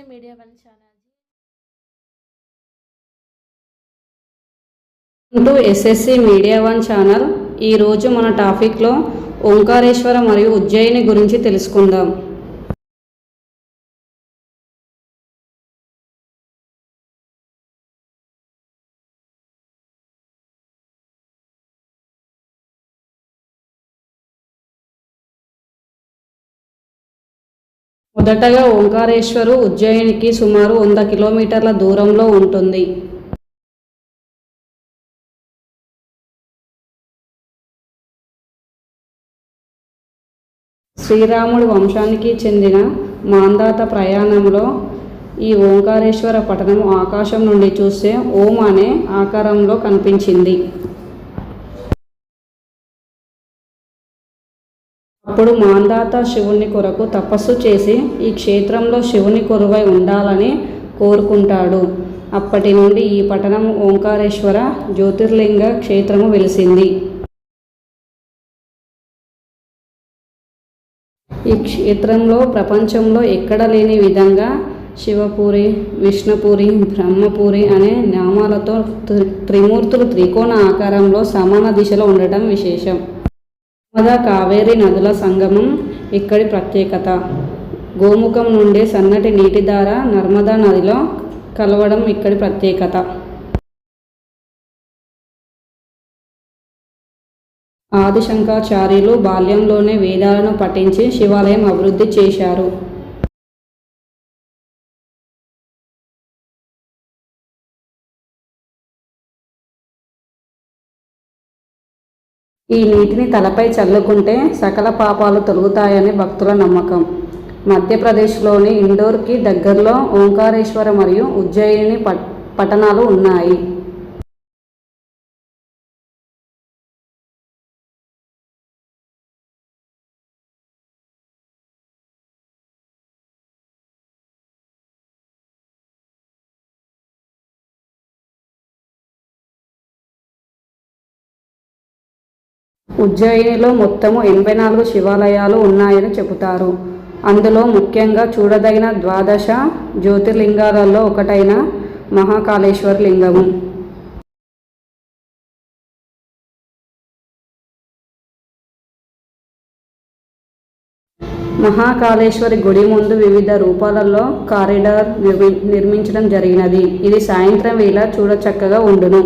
SSC media one channel to SSC media one channel ఈరోజు మన టాపిక్లో ఓంకారేశ్వర మరియు ఉజ్జయిని గురించి తెలుసుకుందాం. మొదటగా ఓంకారేశ్వరు ఉజ్జయినికి సుమారు వంద కిలోమీటర్ల దూరంలో ఉంటుంది. శ్రీరాముడు వంశానికి చెందిన మాందాత ప్రయాణంలో ఈ ఓంకారేశ్వర పట్టణం ఆకాశం నుండి చూస్తే ఓం అనే ఆకారంలో కనిపించింది. అప్పుడు మాందాత శివుని కొరకు తపస్సు చేసి ఈ క్షేత్రంలో శివుని కొరువై ఉండాలని కోరుకుంటాడు. అప్పటి నుండి ఈ పట్టణం ఓంకారేశ్వర జ్యోతిర్లింగ క్షేత్రము వెలిసింది. ఈ క్షేత్రంలో ప్రపంచంలో ఎక్కడ లేని విధంగా శివపూరి విష్ణుపూరి బ్రహ్మపూరి అనే నామాలతో త్రి- త్రిమూర్తులు త్రికోణ ఆకారంలో సమాన దిశలో ఉండటం విశేషం. నర్మదా కావేరి నదుల సంగమం ఇక్కడి ప్రత్యేకత. గోముఖం నుండి సన్నటి నీటి ద్వారా నర్మదా నదిలో కలవడం ఇక్కడి ప్రత్యేకత. ఆదిశంకరాచార్యులు బాల్యంలోనే వేదాలను పఠించి శివాలయం అభివృద్ధి చేశారు. ఈ నీటిని తలపై చల్లుకుంటే సకల పాపాలు తొలుగుతాయని భక్తుల నమ్మకం. మధ్యప్రదేశ్లోని ఇండోర్కి దగ్గరలో ఓంకారేశ్వర మరియు ఉజ్జయిని పట్ పట్టణాలు ఉన్నాయి. ఉజ్జయినిలో మొత్తము ఎనభై నాలుగు శివాలయాలు ఉన్నాయని చెబుతారు. అందులో ముఖ్యంగా చూడదగిన ద్వాదశ జ్యోతిర్లింగాలలో ఒకటైన మహాకాళేశ్వర లింగము. మహాకాళేశ్వరి గుడి ముందు వివిధ రూపాలలో కారిడార్ నిర్మి నిర్మించడం జరిగినది. ఇది సాయంత్రం వేళ చూడచక్కగా ఉండును.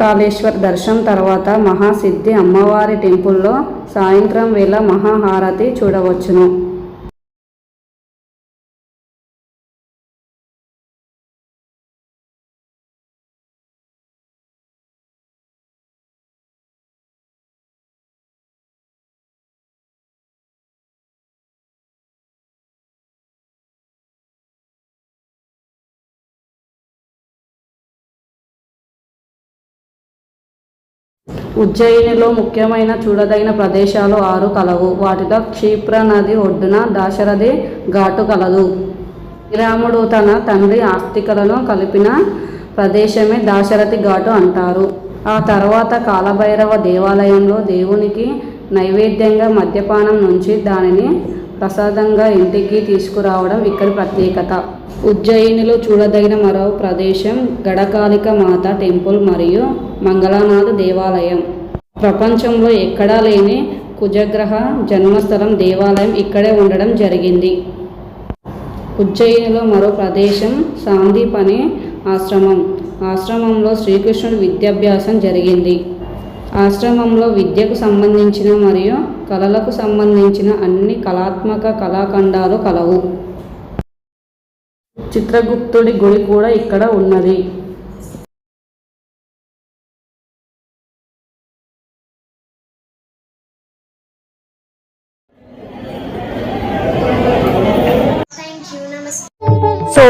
కాళేశ్వర్ దర్శనం తర్వాత మహాసిద్ధి అమ్మవారి టెంపుల్లో సాయంత్రం వేళ మహాహారతి చూడవచ్చును. ఉజ్జయినిలో ముఖ్యమైన చూడదగిన ప్రదేశాలు ఆరు కలవు. వాటిలో క్షిప్ర నది ఒడ్డున దాశరథి ఘాటు కలదు. శ్రీరాముడు తన తండ్రి ఆస్తికలను కలిపిన ప్రదేశమే దాశరథి ఘాటు అంటారు. ఆ తర్వాత కాలభైరవ దేవాలయంలో దేవునికి నైవేద్యంగా మద్యపానం నుంచి దానిని ప్రసాదంగా ఇంటికి తీసుకురావడం ఇక్కడి ప్రత్యేకత. ఉజ్జయినిలో చూడదగిన మరో ప్రదేశం గడకాలిక మాత టెంపుల్ మరియు మంగళనాథ దేవాలయం. ప్రపంచంలో ఎక్కడా లేని కుజగ్రహ జన్మస్థలం దేవాలయం ఇక్కడే ఉండడం జరిగింది. ఉజ్జయినిలో మరో ప్రదేశం సాందీపని ఆశ్రమం. ఆశ్రమంలో శ్రీకృష్ణుడి విద్యాభ్యాసం జరిగింది. ఆశ్రమంలో విద్యకు సంబంధించిన మరియు కళలకు సంబంధించిన అన్ని కళాత్మక కళాఖండాలు కలవు. చిత్రగుప్తుడి గుడి కూడా ఇక్కడ ఉన్నది.